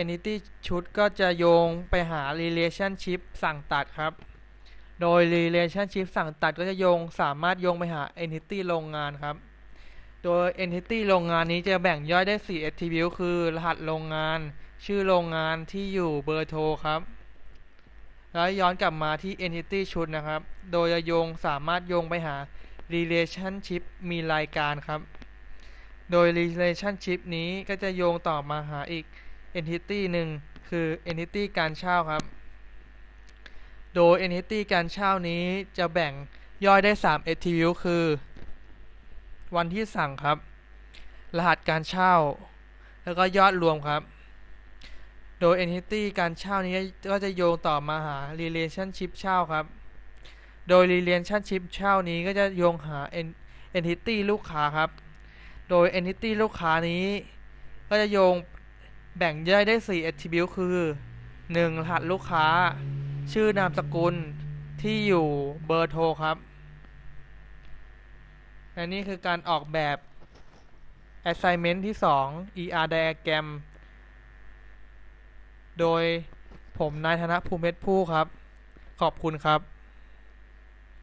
entity ชุดก็จะโยงไปหา relationship สั่งตัดครับ โดย relationship สั่งตัดก็จะโยงสามารถโยงไปหา entity โรงงานครับ โดย entity โรงงานนี้จะแบ่งย่อยได้ 4 attribute คือ รหัสโรงงาน ชื่อโรงงานที่อยู่เบอร์โทรครับแล้วย้อนกลับมาที่ entity ชุดนะครับ โดยจะโยงสามารถโยงไปหา relationship มีรายการครับ โดย relationship นี้ก็จะโยงต่อมาหาอีก entity หนึ่งคือ entity การเช่าครับ โดย entity การเช่านี้จะแบ่งย่อยได้ 3 attribute คือ วันที่สั่งครับ รหัสการเช่า แล้วก็ยอดรวมครับ โดย entity การเช่านี้ก็จะโยงต่อมาหา relationship เช่าครับ โดย relationship เช่านี้ก็จะโยงหา en- entity ลูกค้าครับ โดย entity ลูกค้านี้ก็จะโยง แบ่งย่อยได้ 4 attribute คือ 1. รหัสลูกค้า ชื่อนามสกุลที่อยู่เบอร์โทรครับและนี่คือการออกแบบ assignment ที่ 2 ER diagram โดยผมนายธนภูมิเพชรผู้ครับ ขอบคุณครับ